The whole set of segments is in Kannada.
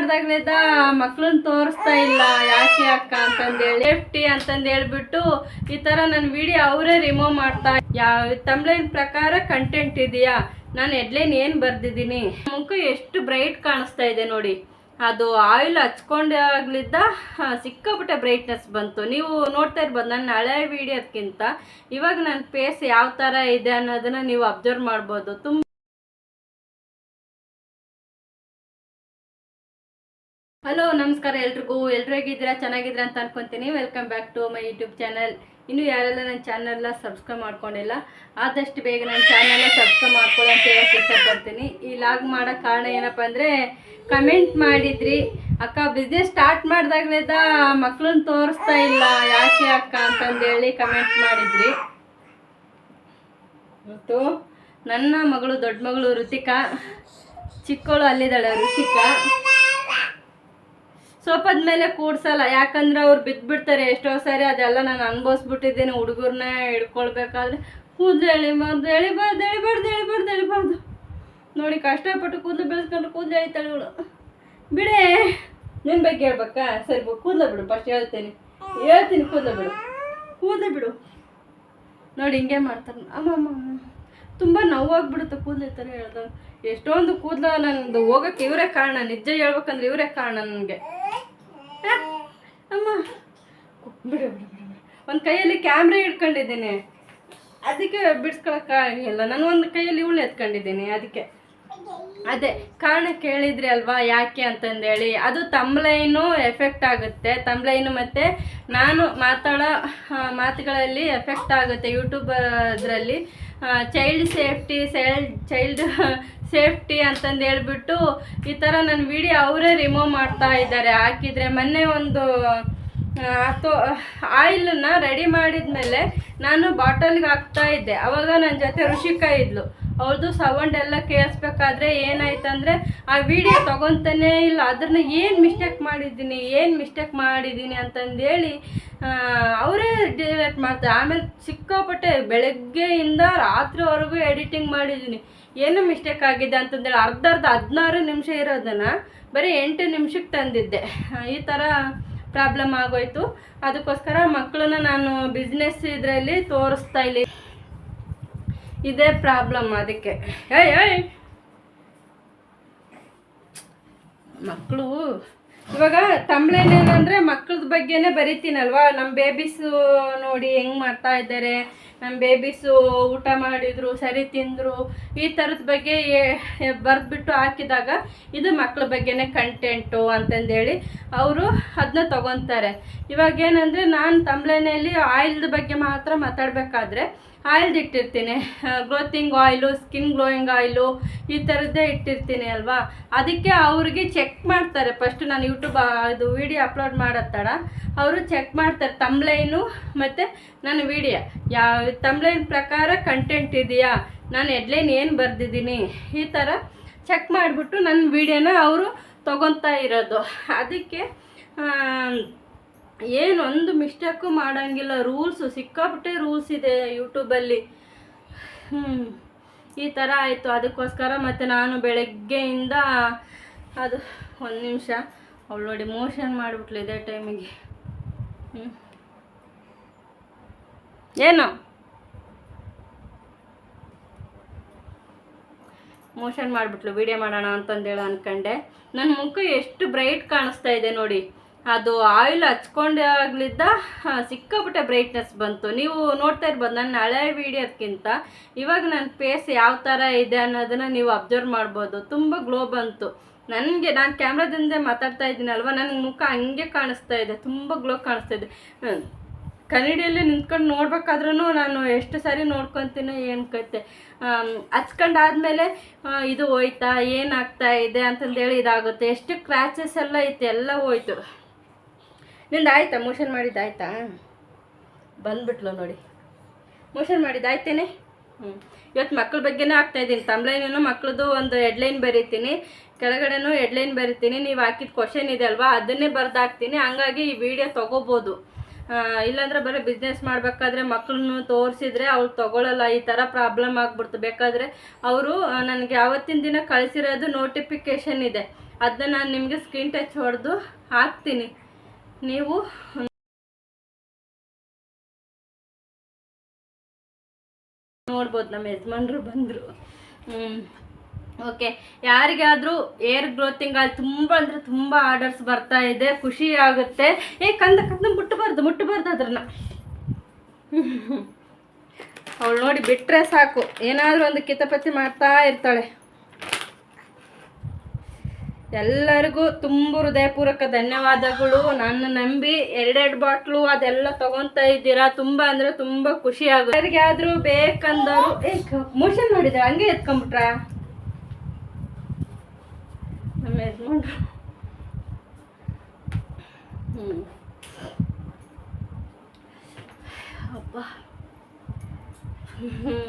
ಮಾಡ್ದಾಗ್ಲೇದ ಮಕ್ಳನ್ನ ತೋರಿಸ್ತಾ ಇಲ್ಲ. ಯಾಕೆ ಅಕ್ಕ ಅಂತಂದೇಳಿ. ಸೇಫ್ಟಿ ಅಂತಂದು ಹೇಳ್ಬಿಟ್ಟು ಈ ಥರ ನನ್ನ ವಿಡಿಯೋ ಅವರೇ ರಿಮೂವ್ ಮಾಡ್ತಾ ಯಾವ ತಮ್ಲೈನ್ ಪ್ರಕಾರ ಕಂಟೆಂಟ್ ಇದೆಯಾ? ನಾನು ಎಡ್ಲೈನ್ ಏನು ಬರ್ದಿದ್ದೀನಿ? ಮುಖ ಎಷ್ಟು ಬ್ರೈಟ್ ಕಾಣಿಸ್ತಾ ಇದೆ ನೋಡಿ. ಅದು ಆಯಿಲ್ ಹಚ್ಕೊಂಡಾಗ್ಲಿದ್ದ ಸಿಕ್ಕಾಬಿಟ್ಟೆ ಬ್ರೈಟ್ನೆಸ್ ಬಂತು. ನೀವು ನೋಡ್ತಾ ಇರ್ಬೋದು ನನ್ನ ಹಳೆ ವಿಡಿಯೋದಕ್ಕಿಂತ ಇವಾಗ ನನ್ನ ಫೇಸ್ ಯಾವ ಥರ ಇದೆ ಅನ್ನೋದನ್ನ ನೀವು ಅಬ್ಸರ್ವ್ ಮಾಡ್ಬೋದು. ತುಂಬ ಹಲೋ ನಮಸ್ಕಾರ ಎಲ್ರಿಗೂ. ಎಲ್ಲರೂ ಹೇಗಿದ್ದೀರಾ? ಚೆನ್ನಾಗಿದ್ದೀರಾ ಅಂತ ಅನ್ಕೊಂತೀನಿ. Welcome back to my YouTube channel ಇನ್ನು ಯಾರೆಲ್ಲ ನನ್ನ ಚಾನಲ್ನ ಸಬ್ಸ್ಕ್ರೈಬ್ ಮಾಡ್ಕೊಂಡಿಲ್ಲ, ಆದಷ್ಟು ಬೇಗ ನನ್ನ ಚಾನಲ್ನ ಸಬ್ಸ್ಕ್ರೈಬ್ ಮಾಡ್ಕೊಳ್ಳಿ ಅಂತ ಹೇಳಕ್ಕೆ ಇಷ್ಟಪಡ್ತೀನಿ ಈ ಲಾಗ್ ಮಾಡೋ ಕಾರಣ ಏನಪ್ಪ ಅಂದರೆ ಕಮೆಂಟ್ ಮಾಡಿದ್ರಿ. ಅಕ್ಕ ಬಿಸ್ನೆಸ್ ಸ್ಟಾರ್ಟ್ ಮಾಡಿದಾಗ್ಲೇದ ಮಕ್ಳನ್ನ ತೋರಿಸ್ತಾ ಇಲ್ಲ. ಯಾಕೆ ಅಕ್ಕ ಅಂತಂದೇಳಿ ಕಮೆಂಟ್ ಮಾಡಿದ್ರಿ. ಮತ್ತು ನನ್ನ ಮಗಳು ದೊಡ್ಡ ಮಗಳು ಋತಿಕಾ ಚಿಕ್ಕವಳು ಅಲ್ಲಿದ್ದಾಳೆ ಋಷಿಕಾ ಸೋಫಾದ ಮೇಲೆ ಕೂಡ್ಸಲ್ಲ. ಯಾಕಂದ್ರೆ ಅವ್ರು ಬಿದ್ದುಬಿಡ್ತಾರೆ ಎಷ್ಟೋ ಸಾರಿ ಅದೆಲ್ಲ ನಾನು ಅನ್ಭವಿಸ್ಬಿಟ್ಟಿದ್ದೀನಿ ಹುಡುಗರನ್ನ ಹಿಡ್ಕೊಳ್ಬೇಕಾದ್ರೆ. ಕೂದಲು ಎಳಿಬಾರ್ದು ಎಳಿಬಾರ್ದು ಎಳಿಬಾರ್ದು ಎಳಿಬಾರ್ದು ಎಳಿಬಾರ್ದು. ನೋಡಿ, ಕಷ್ಟಪಟ್ಟು ಕೂದಲು ಬೆಳೆಸ್ಕೊಂಡು ಕೂದಲು ಎಳಿತಾಳೆ ಇವಳು. ಬಿಡೇ ನಿನ್ನ ಬಗ್ಗೆ ಹೇಳ್ಬೇಕಾ? ಸರಿ ಕೂದಲು ಬಿಡು. ಫಸ್ಟ್ ಹೇಳ್ತೀನಿ. ಹೇಳ್ತೀನಿ, ಕೂದಲು ಬಿಡು. ಕೂದಲು ಬಿಡು. ನೋಡಿ, ಹಿಂಗೆ ಮಾಡ್ತಾರೆ. ಅಮ್ಮ ಅಮ್ಮ. ತುಂಬ ನೋವಾಗ್ಬಿಡುತ್ತೆ ಕೂದಲು ಥರ ಹೇಳ್ದಾಗ. ಎಷ್ಟೊಂದು ಕೂದಲು ನನ್ನದು ಹೋಗಕ್ಕೆ ಇವರೇ ಕಾರಣ. ನಿಜ ಹೇಳ್ಬೇಕಂದ್ರೆ ಇವರೇ ಕಾರಣ ನನಗೆ. ಅಮ್ಮ. ಒಂದು ಕೈಯಲ್ಲಿ ಕ್ಯಾಮ್ರ ಇಟ್ಕೊಂಡಿದ್ದೀನಿ. ಅದಕ್ಕೆ ಬಿಡಿಸ್ಕೊಳಕ್ಕಾಗಿಲ್ಲ ನಾನು ಒಂದು ಕೈಯಲ್ಲಿ ಇವಳು ಎತ್ಕೊಂಡಿದ್ದೀನಿ, ಅದಕ್ಕೆ. ಅದೇ, ಕಾರಣ ಕೇಳಿದ್ರಿ ಅಲ್ವಾ, ಯಾಕೆ ಅಂತಂದೇಳಿ ಅದು ತಮ್ಲೈನು ಎಫೆಕ್ಟ್ ಆಗುತ್ತೆ. ತಮ್ಲೈನು ಮತ್ತು ನಾನು ಮಾತಾಡೋ ಮಾತುಗಳಲ್ಲಿ ಎಫೆಕ್ಟ್ ಆಗುತ್ತೆ. ಯೂಟ್ಯೂಬ್ ಅದರಲ್ಲಿ child safety child child safety ಅಂತಂದು ಹೇಳ್ಬಿಟ್ಟು ಈ ಥರ ನನ್ನ ವಿಡಿಯೋ ಅವರೇ ರಿಮೂವ್ ಮಾಡ್ತಾ ಇದ್ದಾರೆ. ಹಾಕಿದರೆ ಮೊನ್ನೆ ಒಂದು ಅಥೋ ಆಯಿಲನ್ನ ರೆಡಿ ಮಾಡಿದ ಮೇಲೆ ನಾನು ಬಾಟಲ್ಗೆ ಹಾಕ್ತಾ ಇದ್ದೆ. ಅವಾಗ ನನ್ನ ಜೊತೆ ಋಷಿಕಾ ಇದ್ಲು. ಅವ್ರದ್ದು ಸೌಂಡ್ ಎಲ್ಲ ಕೇಳಿಸ್ಬೇಕಾದ್ರೆ ಏನಾಯ್ತಂದ್ರೆ ಆ ವಿಡಿಯೋ ತಗೊತಾನೇ ಇಲ್ಲ. ಅದನ್ನ ಏನು ಮಿಸ್ಟೇಕ್ ಮಾಡಿದ್ದೀನಿ, ಏನು ಮಿಸ್ಟೇಕ್ ಮಾಡಿದ್ದೀನಿ ಅಂತಂದೇಳಿ ಅವರೇ ಡಿಲೇಟ್ ಮಾಡ್ತಾರೆ ಆಮೇಲೆ ಸಿಕ್ಕಾಪಟ್ಟೆ ಬೆಳಗ್ಗೆಯಿಂದ ರಾತ್ರಿವರೆಗೂ ಎಡಿಟಿಂಗ್ ಮಾಡಿದ್ದೀನಿ. ಏನು ಮಿಸ್ಟೇಕ್ ಆಗಿದೆ ಅಂತಂದೇಳಿ ಅರ್ಧ ಅರ್ಧ ಹದಿನಾರು ನಿಮಿಷ ಇರೋದನ್ನು ಬರೀ ಎಂಟು ನಿಮಿಷಕ್ಕೆ ತಂದಿದ್ದೆ. ಈ ಥರ ಪ್ರಾಬ್ಲಮ್ ಆಗೋಯ್ತು. ಅದಕ್ಕೋಸ್ಕರ ಮಕ್ಕಳನ್ನ ನಾನು ಬಿಸ್ನೆಸ್ ಇದರಲ್ಲಿ ತೋರಿಸ್ತಾ ಇಲ್ಲಿ. ಇದೇ ಪ್ರಾಬ್ಲಮ್ ಅದಕ್ಕೆ. ಏಯ್ ಏಯ್! ಮಕ್ಕಳು ಇವಾಗ ತಮ್ಲೇನ್ ಏನಂದ್ರೆ ಮಕ್ಕಳದ ಬಗ್ಗೆನೇ ಬರಿತೀನಲ್ವಾ? ನಮ್ಮ ಬೇಬೀಸು ನೋಡಿ ಹೆಂಗ್ ಮಾಡ್ತಾ ಇದ್ದಾರೆ ನಮ್ಮ ಬೇಬೀಸು ಊಟ ಮಾಡಿದ್ರು, ಸರಿ ತಿಂದರು, ಈ ಥರದ ಬಗ್ಗೆ ಬರೆದ್ಬಿಟ್ಟು ಹಾಕಿದಾಗ ಇದು ಮಕ್ಕಳ ಬಗ್ಗೆನೇ ಕಂಟೆಂಟು ಅಂತಂದೇಳಿ ಅವರು ಅದನ್ನ ತಗೊತಾರೆ. ಇವಾಗ ಏನಂದರೆ ನಾನು ತಮ್ಲೇನಲ್ಲಿ ಆಯಿಲ್ದ ಬಗ್ಗೆ ಮಾತ್ರ ಮಾತಾಡಬೇಕಾದ್ರೆ ಆಯಿಲ್ದು ಇಟ್ಟಿರ್ತೀನಿ. Growthing oil, skin glowing oil ಈ ಥರದ್ದೇ ಇಟ್ಟಿರ್ತೀನಿ ಅಲ್ವಾ? ಅದಕ್ಕೆ ಅವ್ರಿಗೆ ಚೆಕ್ ಮಾಡ್ತಾರೆ. ಫಸ್ಟ್ ನಾನು ಯೂಟ್ಯೂಬ್ ಅದು ವಿಡಿಯೋ ಅಪ್ಲೋಡ್ ಮಾಡತ್ತಡ ಅವರು ಚೆಕ್ ಮಾಡ್ತಾರೆ. ತಮ್ಲೈನು ಮತ್ತು ನನ್ನ ವಿಡಿಯೋ. ಯಾವ ತಮ್ಲೈನ್ ಪ್ರಕಾರ ಕಂಟೆಂಟ್ ಇದೆಯಾ? ನಾನು ಎಡ್ಲೈನ್ ಏನು ಬರೆದಿದ್ದೀನಿ? ಈ ಥರ ಚೆಕ್ ಮಾಡಿಬಿಟ್ಟು ನನ್ನ ವಿಡಿಯೋನ ಅವರು ತೊಗೊತಾ ಇರೋದು. ಅದಕ್ಕೆ ಏನು ಒಂದು ಮಿಸ್ಟೇಕು ಮಾಡೋಂಗಿಲ್ಲ. ರೂಲ್ಸು, ಸಿಕ್ಕಾಪಟ್ಟೆ ರೂಲ್ಸ್ ಇದೆ ಯೂಟ್ಯೂಬಲ್ಲಿ. ಹ್ಞೂ ಈ ಥರ ಆಯಿತು. ಅದಕ್ಕೋಸ್ಕರ ಮತ್ತು ನಾನು ಬೆಳಗ್ಗೆಯಿಂದ ಅದು ಒಂದು ನಿಮಿಷ, ಅವಳು ನೋಡಿ ಮೋಷನ್ ಮಾಡಿಬಿಟ್ಲು ಇದೇ ಟೈಮಿಗೆ. ಹ್ಞೂ ಏನು? ಮೋಷನ್ ಮಾಡಿಬಿಟ್ಲು. ವಿಡಿಯೋ ಮಾಡೋಣ ಅಂತಂದೇಳಿ ಅನ್ಕೊಂಡೆ. ನನ್ನ ಮುಖ ಎಷ್ಟು ಬ್ರೈಟ್ ಕಾಣಿಸ್ತಾ ಇದೆ ನೋಡಿ. ಅದು ಆಯಿಲ್ ಹಚ್ಕೊಂಡಾಗ್ಲಿದ್ದ ಸಿಕ್ಕಾಪಟ್ಟೆ ಬ್ರೈಟ್ನೆಸ್ ಬಂತು. ನೀವು ನೋಡ್ತಾ ಇರ್ಬೋದು, ನನ್ನ ಹಳೆ ವಿಡಿಯೋದ್ಕಿಂತ ಇವಾಗ ನನ್ನ ಫೇಸ್ ಯಾವ ಥರ ಇದೆ ಅನ್ನೋದನ್ನು ನೀವು ಅಬ್ಸರ್ವ್ ಮಾಡ್ಬೋದು. ತುಂಬ ಗ್ಲೋ ಬಂತು. ನನಗೆ, ನಾನು ಕ್ಯಾಮ್ರಾದಿಂದ ಮಾತಾಡ್ತಾ ಇದ್ದೀನಲ್ವ ನನ್ನ ಮುಖ ಹಂಗೆ ಕಾಣಿಸ್ತಾ ಇದೆ, ತುಂಬ ಗ್ಲೋ ಕಾಣಿಸ್ತಾ ಇದೆ. ಕನ್ನಡಿಯಲ್ಲಿ ನಿಂತ್ಕೊಂಡು ನೋಡ್ಬೇಕಾದ್ರೂ ನಾನು ಎಷ್ಟು ಸಾರಿ ನೋಡ್ಕೊತೀನಿ ಏನು ಕತೆ. ಹಚ್ಕೊಂಡಾದ್ಮೇಲೆ ಇದು ಹೋಯ್ತಾ, ಏನಾಗ್ತಾ ಇದೆ ಅಂತಂದೇಳಿ ಇದಾಗುತ್ತೆ. ಎಷ್ಟು ಕ್ರ್ಯಾಚಸ್ ಎಲ್ಲ ಐತೆ, ಎಲ್ಲ ಹೋಯ್ತು. ನಿಂದು ಆಯ್ತಾ? ಮೋಷನ್ ಮಾಡಿದ್ದಾಯ್ತಾ ಬಂದ್ಬಿಟ್ಲು ನೋಡಿ. ಮೋಷನ್ ಮಾಡಿದ್ದಾಯ್ತೇನೆ ಹ್ಞೂ ಇವತ್ತು ಬಗ್ಗೆನೇ ಆಗ್ತಾ ಇದ್ದೀನಿ. ತಮ್ಲೈನೂ ಮಕ್ಳದ್ದು ಒಂದು ಹೆಡ್ಲೈನ್ ಬರೀತೀನಿ. ಕೆಳಗಡೆನೂ ಹೆಡ್ಲೈನ್ ಬರಿತೀನಿ. ನೀವು ಹಾಕಿದ ಕ್ವಶನ್ ಇದೆ ಅಲ್ವಾ? ಅದನ್ನೇ ಬರೆದಾಕ್ತೀನಿ. ಹಂಗಾಗಿ ಈ ವಿಡಿಯೋ ತೊಗೋಬೋದು. ಇಲ್ಲಾಂದ್ರೆ ಬರೀ ಬಿಸ್ನೆಸ್ ಮಾಡಬೇಕಾದ್ರೆ ಮಕ್ಕಳನ್ನು ತೋರಿಸಿದ್ರೆ ಅವ್ರು ತಗೊಳ್ಳಲ್ಲ ಈ ಥರ ಪ್ರಾಬ್ಲಮ್ ಆಗ್ಬಿಡ್ತು. ಬೇಕಾದರೆ ಅವರು ನನಗೆ ಯಾವತ್ತಿನ ದಿನ ಕಳಿಸಿರೋದು ನೋಟಿಫಿಕೇಷನ್ ಇದೆ. ಅದನ್ನ ನಾನು ನಿಮಗೆ ಸ್ಕ್ರೀನ್ ಟಚ್ ಹೊಡೆದು ಹಾಕ್ತೀನಿ. ನೀವು ನೋಡ್ಬೋದು, ನಮ್ಮ ಯಜಮಾನ್ರು ಬಂದರು. ಓಕೆ. ಯಾರಿಗಾದರೂ ಏರ್ ಗ್ರೋತಿಂಗ್ ಅಲ್ಲಿ ತುಂಬ ಅಂದರೆ ತುಂಬ ಆರ್ಡರ್ಸ್ ಬರ್ತಾ ಇದೆ, ಖುಷಿ ಆಗುತ್ತೆ. ಏ, ಕಂದ ಕಂದ ಮುಟ್ಟಬಾರ್ದು ಮುಟ್ಟಬಾರ್ದು ಅದ್ರನ್ನ. ಅವಳು ನೋಡಿ ಬಿಟ್ಟರೆ ಸಾಕು. ಏನಾದರೂ ಒಂದು ಕಿತಪತಿ ಮಾಡ್ತಾ ಇರ್ತಾಳೆ. ಎಲ್ಲರಿಗೂ ತುಂಬ ಹೃದಯಪೂರ್ವಕ ಧನ್ಯವಾದಗಳು. ನನ್ನ ನಂಬಿ ಎರಡೆರಡು ಬಾಟ್ಲು ಅದೆಲ್ಲ ತಗೊಂತಾ ಇದ್ದೀರಾ? ತುಂಬ ಅಂದರೆ ತುಂಬ ಖುಷಿ ಆಗುತ್ತೆ. ಯಾರಿಗಾದ್ರೂ ಬೇಕಂದವರು, ಏ ಮೋಷನ್ ಮಾಡಿದ್ರೆ ಹಂಗೆ ಎತ್ಕೊಂಬಿಟ್ರಾ ಅಪ್ಪ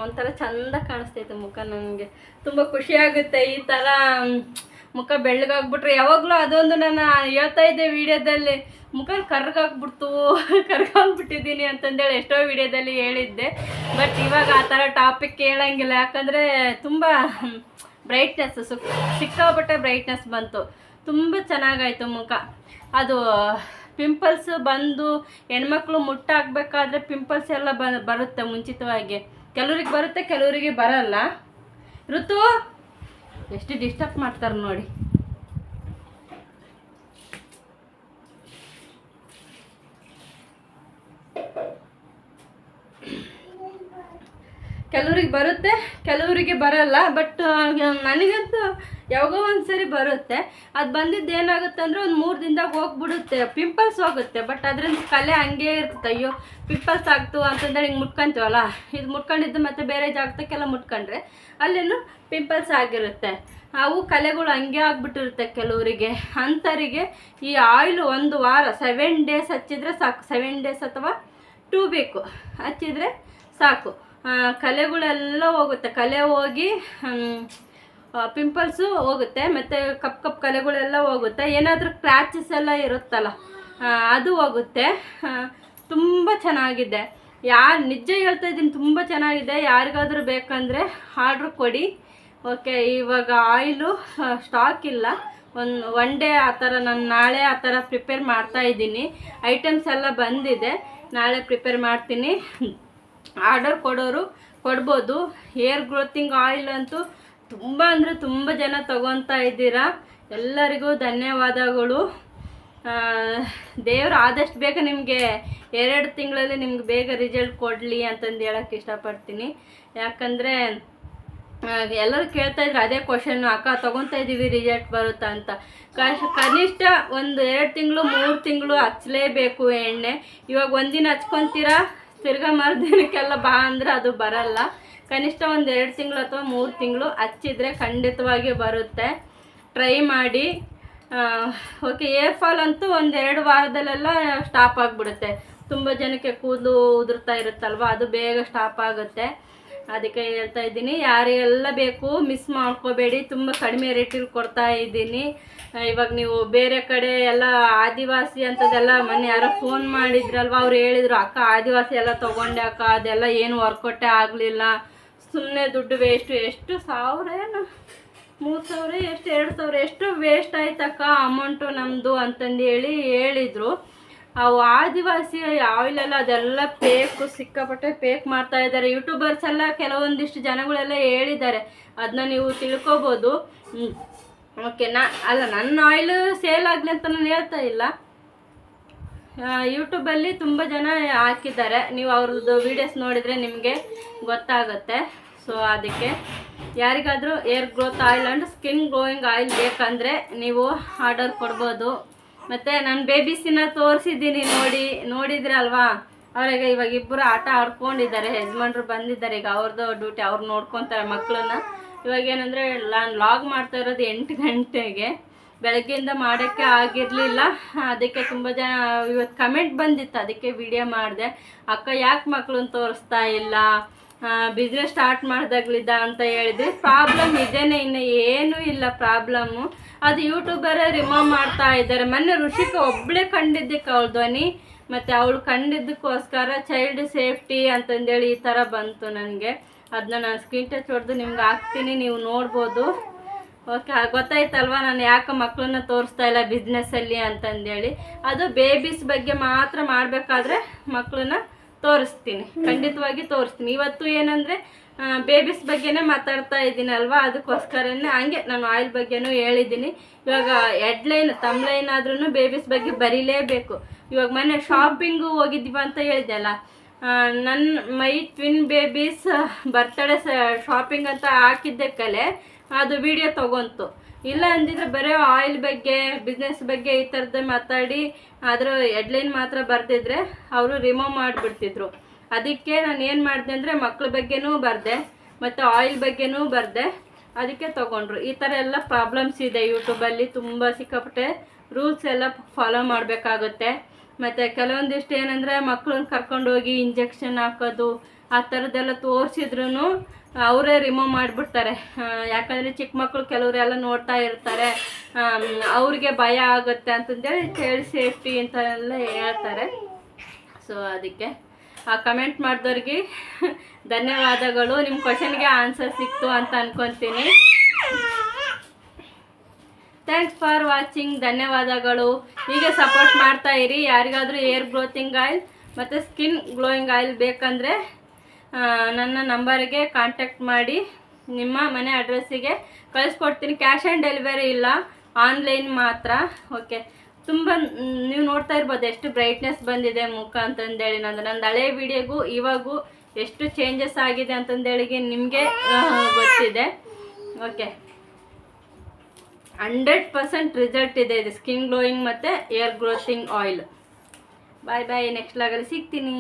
ಒಂಥರ ಚಂದ ಕಾಣಿಸ್ತೈತೆ ಮುಖ ನನಗೆ. ತುಂಬ ಖುಷಿ ಆಗುತ್ತೆ ಈ ಥರ ಮುಖ ಬೆಳ್ಳಗಾಗ್ಬಿಟ್ರೆ ಯಾವಾಗಲೂ ಅದೊಂದು ನಾನು ಹೇಳ್ತಾ ಇದ್ದೆ ವಿಡಿಯೋದಲ್ಲಿ, ಮುಖ ಕರ್ಗಾಗ್ಬಿಡ್ತು, ಕರ್ಗಾಗ್ಬಿಟ್ಟಿದ್ದೀನಿ ಅಂತಂದೇಳಿ ಎಷ್ಟೋ ವಿಡಿಯೋದಲ್ಲಿ ಹೇಳಿದ್ದೆ. ಬಟ್ ಇವಾಗ ಆ ಥರ ಟಾಪಿಕ್ ಕೇಳೋಂಗಿಲ್ಲ, ಯಾಕಂದರೆ ತುಂಬ ಬ್ರೈಟ್ನೆಸ್ ಸಿಕ್ಕಾಪಟ್ಟೆ ಬ್ರೈಟ್ನೆಸ್ ಬಂತು. ತುಂಬ ಚೆನ್ನಾಗಾಯಿತು ಮುಖ. ಅದು ಪಿಂಪಲ್ಸ್ ಬಂದು ಹೆಣ್ಮಕ್ಳು ಮುಟ್ಟಾಕ್ಬೇಕಾದ್ರೆ ಪಿಂಪಲ್ಸ್ ಎಲ್ಲ ಬರುತ್ತೆ ಮುಂಚಿತವಾಗಿ. ಕೆಲವ್ರಿಗೆ ಬರುತ್ತೆ, ಕೆಲವರಿಗೆ ಬರಲ್ಲ. ಋತು ಎಷ್ಟು ಡಿಸ್ಟರ್ಬ್ ಮಾಡ್ತಾರೆ ನೋಡಿ. ಕೆಲವ್ರಿಗೆ ಬರುತ್ತೆ, ಕೆಲವರಿಗೆ ಬರಲ್ಲ ಬಟ್ ನನಗಂತೂ ಯಾವಾಗೋ ಒಂದು ಸರಿ ಬರುತ್ತೆ. ಅದು ಬಂದಿದ್ದು ಏನಾಗುತ್ತೆ ಅಂದರೆ ಒಂದು ಮೂರು ದಿನದಾಗ ಹೋಗ್ಬಿಡುತ್ತೆ ಪಿಂಪಲ್ಸ್ ಹೋಗುತ್ತೆ ಬಟ್ ಅದರಿಂದ ಕಲೆ ಹಂಗೆ ಇರ್ತದೆ ಅಯ್ಯೋ ಪಿಂಪಲ್ಸ್ ಆಗ್ತು ಅಂತಂದೇಳಿ ಹಿಂಗೆ ಮುಟ್ಕೊಂತೀವಲ್ಲ? ಇದು ಮುಟ್ಕೊಂಡಿದ್ದು ಮತ್ತೆ ಬೇರೆ ಜಾಗದಕ್ಕೆಲ್ಲ ಮುಟ್ಕೊಂಡ್ರೆ ಅಲ್ಲೇನು ಪಿಂಪಲ್ಸ್ ಆಗಿರುತ್ತೆ. ಅವು ಕಲೆಗಳು ಹಂಗೆ ಆಗ್ಬಿಟ್ಟಿರುತ್ತೆ ಕೆಲವರಿಗೆ. ಅಂಥವರಿಗೆ ಈ ಆಯಿಲ್ ಒಂದು ವಾರ ಸೆವೆನ್ ಡೇಸ್ ಹಚ್ಚಿದ್ರೆ ಸಾಕು. ಸೆವೆನ್ ಡೇಸ್ ಅಥವಾ ಟೂ ಬೇಕು ಹಚ್ಚಿದರೆ ಸಾಕು. ಕಲೆಗಳೆಲ್ಲ ಹೋಗುತ್ತೆ. ಕಲೆ ಹೋಗಿ ಪಿಂಪಲ್ಸು ಹೋಗುತ್ತೆ, ಮತ್ತು ಕಪ್ ಕಪ್ ಕಲೆಗಳೆಲ್ಲ ಹೋಗುತ್ತೆ. ಏನಾದರೂ ಕ್ರ್ಯಾಚಸ್ ಎಲ್ಲ ಇರುತ್ತಲ್ಲ ಅದು ಹೋಗುತ್ತೆ. ತುಂಬ ಚೆನ್ನಾಗಿದೆ. ಯಾರು, ನಿಜ ಹೇಳ್ತಾ ಇದ್ದೀನಿ, ತುಂಬ ಚೆನ್ನಾಗಿದೆ. ಯಾರಿಗಾದರೂ ಬೇಕಂದರೆ ಆರ್ಡ್ರ್ ಕೊಡಿ. ಓಕೆ ಇವಾಗ ಆಯಿಲು ಸ್ಟಾಕ್ ಇಲ್ಲ. ಒಂದು ಒನ್ ಡೇ ಆ ಥರ ನಾನು ನಾಳೆ ಆ ಥರ ಪ್ರಿಪೇರ್ ಮಾಡ್ತಾ ಇದ್ದೀನಿ. ಐಟಮ್ಸ್ ಎಲ್ಲ ಬಂದಿದೆ. ನಾಳೆ ಪ್ರಿಪೇರ್ ಮಾಡ್ತೀನಿ. ಆರ್ಡರ್ ಕೊಡೋರು ಕೊಡ್ಬೋದು. ಹೇರ್ ಗ್ರೋತಿಂಗ್ ಆಯಿಲ್ ಅಂತೂ ತುಂಬ ಅಂದರೆ ತುಂಬ ಜನ ತಗೊತಾ ಇದ್ದೀರಾ. ಎಲ್ಲರಿಗೂ ಧನ್ಯವಾದಗಳು. ದೇವರು ಆದಷ್ಟು ಬೇಗ ನಿಮಗೆ ಎರಡು ತಿಂಗಳಲ್ಲಿ ನಿಮ್ಗೆ ಬೇಗ ರಿಸಲ್ಟ್ ಕೊಡಲಿ ಅಂತಂದು ಹೇಳೋಕ್ಕೆ ಇಷ್ಟಪಡ್ತೀನಿ. ಯಾಕಂದರೆ ಎಲ್ಲರೂ ಕೇಳ್ತಾ ಇದ್ರು ಅದೇ ಕ್ವಶನ್ನು ಅಕ್ಕ ತೊಗೊತಾ ಇದ್ದೀವಿ ರಿಸಲ್ಟ್ ಬರುತ್ತಾ ಅಂತ. ಕನಿಷ್ಠ ಒಂದು ಎರಡು ತಿಂಗಳು, ಮೂರು ತಿಂಗಳು ಹಚ್ಚಲೇಬೇಕು ಎಣ್ಣೆ. ಇವಾಗ ಒಂದಿನ ಹಚ್ಕೊತೀರಾ? ತಿರ್ಗಾ ಮರುದಿನಕ್ಕೆಲ್ಲ ಬಾ ಅಂದ್ರೆ ಅದು ಬರಲ್ಲ. ಕನಿಷ್ಠ ಒಂದು ಎರಡು ತಿಂಗಳು ಅಥವಾ ಮೂರು ತಿಂಗಳು ಹಚ್ಚಿದ್ರೆ ಖಂಡಿತವಾಗಿ ಬರುತ್ತೆ. ಟ್ರೈ ಮಾಡಿ. ಓಕೆ ಏರ್ ಫಾಲ್ ಅಂತೂ ಒಂದೆರಡು ವಾರದಲ್ಲೆಲ್ಲ ಸ್ಟಾಪ್ ಆಗಿಬಿಡುತ್ತೆ. ತುಂಬ ಜನಕ್ಕೆ ಕೂದಲು ಉದುರ್ತಾ ಇರುತ್ತಲ್ವ, ಅದು ಬೇಗ ಸ್ಟಾಪ್ ಆಗುತ್ತೆ. ಅದಕ್ಕೆ ಹೇಳ್ತಾ ಇದ್ದೀನಿ, ಯಾರಿಗೆಲ್ಲ ಬೇಕು ಮಿಸ್ ಮಾಡ್ಕೋಬೇಡಿ, ತುಂಬ ಕಡಿಮೆ ರೇಟಲ್ಲಿ ಕೊಡ್ತಾ ಇದ್ದೀನಿ. ಇವಾಗ ನೀವು ಬೇರೆ ಕಡೆ ಎಲ್ಲ ಆದಿವಾಸಿ ಅಂಥದ್ದೆಲ್ಲ ಮೊನ್ನೆ ಯಾರೋ ಫೋನ್ ಮಾಡಿದ್ರಲ್ವ, ಅವ್ರು ಹೇಳಿದ್ರು, ಅಕ್ಕ, ಆದಿವಾಸಿ ಎಲ್ಲ ತೊಗೊಂಡೆ ಅಕ್ಕ, ಅದೆಲ್ಲ ಏನು ವರ್ಕೌಟೇ ಆಗಲಿಲ್ಲ. ಸುಮ್ಮನೆ ದುಡ್ಡು ವೇಸ್ಟು ಎಷ್ಟು ಸಾವಿರ ಏನು? ಮೂರು ಸಾವಿರ, ಎಷ್ಟು, ಎರಡು ಸಾವಿರ, ಎಷ್ಟು ವೇಸ್ಟ್ ಆಯ್ತಕ್ಕ ಅಮೌಂಟು ನಮ್ಮದು ಅಂತಂದು ಹೇಳಿ ಹೇಳಿದರು. ಅವು ಆದಿವಾಸಿ ಆಯಿಲೆಲ್ಲ ಅದೆಲ್ಲ ಪೇಕು ಸಿಕ್ಕಾಪಟ್ಟೆ ಪೇಕ್ ಮಾಡ್ತಾ ಇದ್ದಾರೆ. ಯೂಟ್ಯೂಬರ್ಸ್ ಎಲ್ಲ ಕೆಲವೊಂದಿಷ್ಟು ಜನಗಳೆಲ್ಲ ಹೇಳಿದ್ದಾರೆ. ಅದನ್ನ ನೀವು ತಿಳ್ಕೊಬೋದು. ಓಕೆ ನಾ, ಅಲ್ಲ, ನನ್ನ ಆಯಿಲ್ ಸೇಲ್ ಆಗಲಿ ಅಂತ ನಾನು ಹೇಳ್ತಾ ಇಲ್ಲ. ಯೂಟ್ಯೂಬಲ್ಲಿ ತುಂಬ ಜನ ಹಾಕಿದ್ದಾರೆ. ನೀವು ಅವ್ರದ್ದು ವೀಡಿಯೋಸ್ ನೋಡಿದರೆ ನಿಮಗೆ ಗೊತ್ತಾಗುತ್ತೆ. ಸೊ ಅದಕ್ಕೆ ಯಾರಿಗಾದರೂ hair growth oil and skin growing oil ಬೇಕಂದರೆ ನೀವು ಆರ್ಡರ್ ಕೊಡ್ಬೋದು. ಮತ್ತು ನನ್ನ ಬೇಬೀಸಿನ ತೋರಿಸಿದ್ದೀನಿ ನೋಡಿ ನೋಡಿದ್ರೆ ಅಲ್ವಾ ಅವ್ರಿಗೆ ಇವಾಗ ಇಬ್ಬರು ಆಟ ಆಡ್ಕೊಂಡಿದ್ದಾರೆ, ಯಜಮಾನ್ರು ಬಂದಿದ್ದಾರೆ, ಈಗ ಅವ್ರದ್ದು ಡ್ಯೂಟಿ ಅವ್ರು ನೋಡ್ಕೊತಾರೆ ಮಕ್ಕಳನ್ನ ಇವಾಗ ಏನಂದರೆ, ನಾನು ಲಾಗ್ ಮಾಡ್ತಾ ಇರೋದು ಎಂಟು ಗಂಟೆಗೆ. ಬೆಳಗ್ಗೆಯಿಂದ ಮಾಡೋಕ್ಕೆ ಆಗಿರಲಿಲ್ಲ. ಅದಕ್ಕೆ ತುಂಬ ಜನ ಇವತ್ತು ಕಮೆಂಟ್ ಬಂದಿತ್ತು, ಅದಕ್ಕೆ ವಿಡಿಯೋ ಮಾಡಿದೆ. ಅಕ್ಕ ಯಾಕೆ ಮಕ್ಕಳನ್ನ ತೋರಿಸ್ತಾ ಇಲ್ಲ? ಬಿಸ್ನೆಸ್ ಸ್ಟಾರ್ಟ್ ಮಾಡ್ದಾಗ್ಲಿದ್ದ ಅಂತ ಹೇಳಿದ್ರೆ ಪ್ರಾಬ್ಲಮ್ ಇದೇನೆ, ಇನ್ನು ಏನೂ ಇಲ್ಲ ಪ್ರಾಬ್ಲಮ್ಮು ಅದು ಯೂಟ್ಯೂಬರೇ ರಿಮೂವ್ ಮಾಡ್ತಾ ಇದ್ದಾರೆ. ಮೊನ್ನೆ ಋಷಿಕ ಒಬ್ಬಳೇ ಕಂಡಿದ್ದಕ್ಕೆ ಅವಳ ಧ್ವನಿ, ಮತ್ತು ಅವಳು ಕಂಡಿದ್ದಕ್ಕೋಸ್ಕರ ಚೈಲ್ಡ್ ಸೇಫ್ಟಿ ಅಂತಂದೇಳಿ ಈ ಥರ ಬಂತು ನನಗೆ. ಅದನ್ನ ನಾನು ಸ್ಕ್ರೀನ್ ಟಚ್ ಹೊಡೆದು ನಿಮ್ಗೆ ಹಾಕ್ತೀನಿ, ನೀವು ನೋಡ್ಬೋದು. ಓಕೆ ಗೊತ್ತಾಯ್ತಲ್ವಾ ನಾನು ಯಾಕೆ ಮಕ್ಕಳನ್ನ ತೋರಿಸ್ತಾ ಇಲ್ಲ ಬಿಸ್ನೆಸ್ಸಲ್ಲಿ ಅಂತಂದೇಳಿ. ಅದು ಬೇಬೀಸ್ ಬಗ್ಗೆ ಮಾತ್ರ ಮಾಡಬೇಕಾದ್ರೆ ಮಕ್ಕಳನ್ನ ತೋರಿಸ್ತೀನಿ. ಖಂಡಿತವಾಗಿ ತೋರಿಸ್ತೀನಿ. ಇವತ್ತು ಏನಂದರೆ ಬೇಬೀಸ್ ಬಗ್ಗೆನೇ ಮಾತಾಡ್ತಾ ಇದ್ದೀನಲ್ವಾ? ಅದಕ್ಕೋಸ್ಕರನೇ ಹಂಗೆ ನಾನು ಆಯಿಲ್ ಬಗ್ಗೆನೂ ಹೇಳಿದ್ದೀನಿ. ಇವಾಗ ಎಡ್ಲೈನ್ ತಮ್ಲೈನ್ ಆದ್ರೂ ಬೇಬೀಸ್ ಬಗ್ಗೆ ಬರೀಲೇಬೇಕು. ಇವಾಗ ಮೊನ್ನೆ ಶಾಪಿಂಗು ಹೋಗಿದ್ದೀವ ಅಂತ ಹೇಳಿದೆ ಅಲ್ಲ? ನನ್ನ my twin babies birthday shopping ಅಂತ ಹಾಕಿದ್ದೆ ಕಲೆ. ಅದು ವಿಡಿಯೋ ತಗೊಂತು. ಇಲ್ಲ ಅಂದಿದ್ರೆ ಬರೀ ಆಯಿಲ್ ಬಗ್ಗೆ ಬಿಸ್ನೆಸ್ ಬಗ್ಗೆ ಈ ಥರದ್ದು ಮಾತಾಡಿ ಅದರ ಎಡ್ಲೈನ್ ಮಾತ್ರ ಬರ್ದಿದ್ರೆ ಅವರು ರಿಮೂವ್ ಮಾಡಿಬಿಡ್ತಿದ್ರು. ಅದಕ್ಕೆ ನಾನು ಏನು ಮಾಡಿದೆ ಅಂದರೆ ಮಕ್ಳ ಬಗ್ಗೆನೂ ಬರ್ದೆ, ಮತ್ತು ಆಯಿಲ್ ಬಗ್ಗೆನೂ ಬರ್ದೆ, ಅದಕ್ಕೆ ತೊಗೊಂಡ್ರು. ಈ ಥರ ಎಲ್ಲ ಪ್ರಾಬ್ಲಮ್ಸ್ ಇದೆ ಯೂಟ್ಯೂಬಲ್ಲಿ ತುಂಬ ಸಿಕ್ಕಾಪಟ್ಟೆ ರೂಲ್ಸ್ ಎಲ್ಲ ಫಾಲೋ ಮಾಡಬೇಕಾಗುತ್ತೆ. ಮತ್ತು ಕೆಲವೊಂದಿಷ್ಟು ಏನಂದರೆ ಮಕ್ಕಳನ್ನ ಕರ್ಕೊಂಡೋಗಿ ಇಂಜೆಕ್ಷನ್ ಹಾಕೋದು, ಆ ಥರದ್ದೆಲ್ಲ ತೋರಿಸಿದ್ರು ಅವರೇ ರಿಮೂವ್ ಮಾಡಿಬಿಡ್ತಾರೆ. ಯಾಕಂದರೆ ಚಿಕ್ಕ ಮಕ್ಕಳು ಕೆಲವರೆಲ್ಲ ನೋಡ್ತಾ ಇರ್ತಾರೆ. ಅವ್ರಿಗೆ ಭಯ ಆಗುತ್ತೆ ಅಂತಂದೇಳಿ ಚೈಲ್ಡ್ ಸೇಫ್ಟಿ ಅಂತ ಎಲ್ಲ ಹೇಳ್ತಾರೆ. ಸೊ ಅದಕ್ಕೆ ಆ ಕಮೆಂಟ್ ಮಾಡಿದವ್ರಿಗೆ ಧನ್ಯವಾದಗಳು. ನಿಮ್ಮ ಕ್ವಶನ್ಗೆ ಆನ್ಸರ್ ಸಿಕ್ತು ಅಂತ ಅನ್ಕೊತೀನಿ. ಥ್ಯಾಂಕ್ಸ್ ಫಾರ್ ವಾಚಿಂಗ್ ಧನ್ಯವಾದಗಳು. ಹೀಗೆ ಸಪೋರ್ಟ್ ಮಾಡ್ತಾ ಇರಿ. ಯಾರಿಗಾದರೂ ಏರ್ ಗ್ರೋತಿಂಗ್ ಆಯಿಲ್ ಮತ್ತು ಸ್ಕಿನ್ ಗ್ಲೋಯಿಂಗ್ ಆಯಿಲ್ ಬೇಕಂದರೆ ನನ್ನ ನಂಬರ್ಗೆ ಕಾಂಟ್ಯಾಕ್ಟ್ ಮಾಡಿ, ನಿಮ್ಮ ಮನೆ ಅಡ್ರೆಸ್ಸಿಗೆ ಕಳಿಸ್ಕೊಡ್ತೀನಿ. ಕ್ಯಾಶ್ ಆ್ಯಂಡ್ ಡೆಲಿವರಿ ಇಲ್ಲ ಆನ್ಲೈನ್ ಮಾತ್ರ. ಓಕೆ ತುಂಬ, ನೀವು ನೋಡ್ತಾ ಇರ್ಬೋದು ಎಷ್ಟು ಬ್ರೈಟ್ನೆಸ್ ಬಂದಿದೆ ಮುಖ ಅಂತಂದೇಳಿ ನಂದು. ನಂದು ಹಳೆ ವಿಡಿಯೋಗೂ ಇವಾಗೂ ಎಷ್ಟು ಚೇಂಜಸ್ ಆಗಿದೆ ಅಂತಂದೇಳಿಗೆ ನಿಮಗೆ ಗೊತ್ತಿದೆ. ಓಕೆ ಹಂಡ್ರೆಡ್ ಪರ್ಸೆಂಟ್ ರಿಸಲ್ಟ್ ಇದೆ ಇದು. ಸ್ಕಿನ್ ಗ್ಲೋಯಿಂಗ್ ಮತ್ತು hair growthing oil bye bye next ಲಾಗಲ್ಲಿ ಸಿಗ್ತೀನಿ.